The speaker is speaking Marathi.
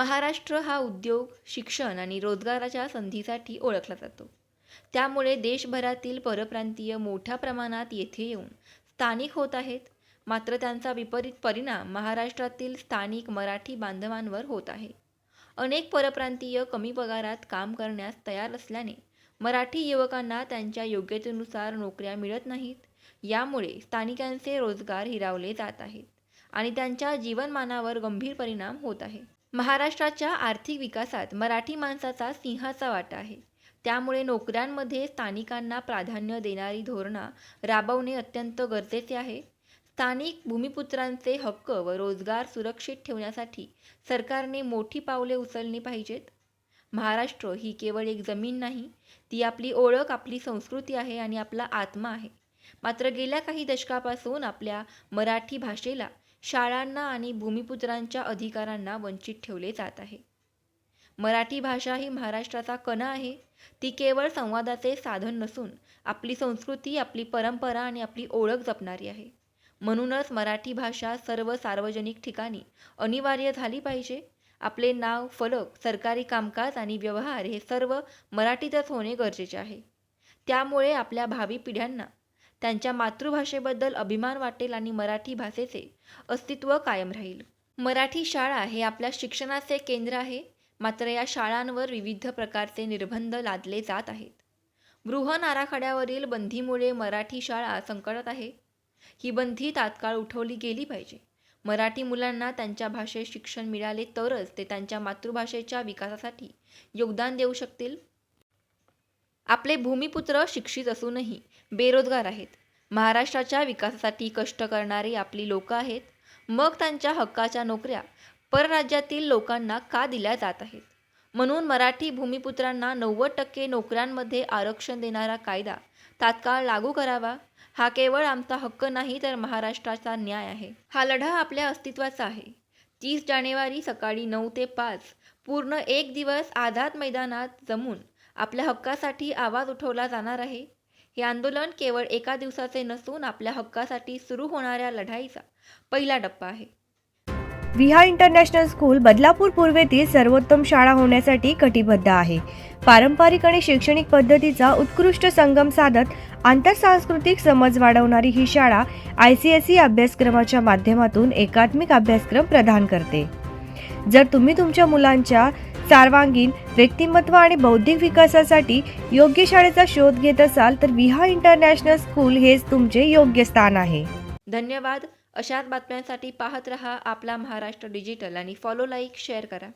महाराष्ट्र हा उद्योग शिक्षण आणि रोजगाराच्या संधीसाठी ओळखला जातो. त्यामुळे देशभरातील परप्रांतीय मोठ्या प्रमाणात येथे येऊन स्थानिक होत आहेत. मात्र त्यांचा विपरीत परिणाम महाराष्ट्रातील स्थानिक मराठी बांधवांवर होत आहे. अनेक परप्रांतीय कमी पगारात काम करण्यास तयार असल्याने मराठी युवकांना त्यांच्या योग्यतेनुसार नोकऱ्या मिळत नाहीत. यामुळे स्थानिकांचे रोजगार हिरावले जात आहेत आणि त्यांच्या जीवनमानावर गंभीर परिणाम होत आहे. महाराष्ट्राच्या आर्थिक विकासात मराठी माणसाचा सिंहाचा वाटा आहे. त्यामुळे नोकऱ्यांमध्ये स्थानिकांना प्राधान्य देणारी धोरणा राबवणे अत्यंत गरजेचे आहे. स्थानिक भूमिपुत्रांचे हक्क व रोजगार सुरक्षित ठेवण्यासाठी सरकारने मोठी पावले उचलली पाहिजेत. महाराष्ट्र ही केवळ एक जमीन नाही ती आपली ओळख आपली संस्कृती आहे आणि आपला आत्मा आहे. मात्र गेल्या काही दशकापासून आपल्या मराठी भाषेला शाळांना आणि भूमिपुत्रांच्या अधिकारांना वंचित ठेवले जात आहे. मराठी भाषा ही महाराष्ट्राचा कणा आहे. ती केवळ संवादाचे साधन नसून आपली संस्कृती आपली परंपरा आणि आपली ओळख जपणारी आहे. म्हणूनच मराठी भाषा सर्व सार्वजनिक ठिकाणी अनिवार्य झाली पाहिजे. आपले नाव फलक सरकारी कामकाज आणि व्यवहार हे सर्व मराठीतच होणे गरजेचे आहे. त्यामुळे आपल्या भावी पिढ्यांना त्यांच्या मातृभाषेबद्दल अभिमान वाटेल आणि मराठी भाषेचे अस्तित्व कायम राहील. मराठी शाळा हे आपल्या शिक्षणाचे केंद्र आहे. मात्र या शाळांवर विविध प्रकारचे निर्बंध लादले जात आहेत. बृहन आराखड्यावरील बंदीमुळे मराठी शाळा संकटात आहे. ही बंदी तात्काळ उठवली गेली पाहिजे. मराठी मुलांना त्यांच्या भाषेत शिक्षण मिळाले तरच ते त्यांच्या मातृभाषेच्या विकासासाठी योगदान देऊ शकतील. आपले भूमिपुत्र शिक्षित असूनही बेरोजगार आहेत. महाराष्ट्राच्या विकासासाठी कष्ट करणारी आपली लोकं आहेत. मग त्यांच्या हक्काच्या नोकऱ्या परराज्यातील लोकांना का दिल्या जात आहेत? म्हणून मराठी भूमिपुत्रांना नव्वद टक्के नोकऱ्यांमध्ये आरक्षण देणारा कायदा तात्काळ लागू करावा. हा केवळ आमचा हक्क नाही तर महाराष्ट्राचा न्याय आहे. हा लढा आपल्या अस्तित्वाचा आहे. तीस जानेवारी सकाळी नऊ ते पाच पूर्ण एक दिवस आझाद मैदानात जमून आपल्या हक्कासाठी आवाज उठवला जाणार आहे. हे आंदोलन केवळ एका दिवसाचे नसून आपल्या हक्कासाठी सुरू होणाऱ्या लढाईचा पहिला टप्पा आहे. विहा इंटरनॅशनल स्कूल बदलापूर पूर्वेतील सर्वोत्तम शाळा होण्यासाठी कटिबद्ध आहे. पारंपरिक आणि शैक्षणिक पद्धतीचा उत्कृष्ट संगम साधत आंतरसांस्कृतिक समज वाढवणारी ही शाळा आय सी एस ई अभ्यासक्रमाच्या माध्यमातून एकात्मिक अभ्यासक्रम प्रदान करते. जर तुम्ही तुमच्या मुलांच्या सर्वांगीण व्यक्तिमत्व आणि बौद्धिक विकासासाठी योग्य शाळेचा शोध घेत असाल तर विहा इंटरनॅशनल स्कूल हेच तुमचे योग्य स्थान आहे. धन्यवाद. अशाच बातम्यांसाठी पाहत रहा आपला महाराष्ट्र डिजिटल आणि फॉलो लाईक शेअर करा.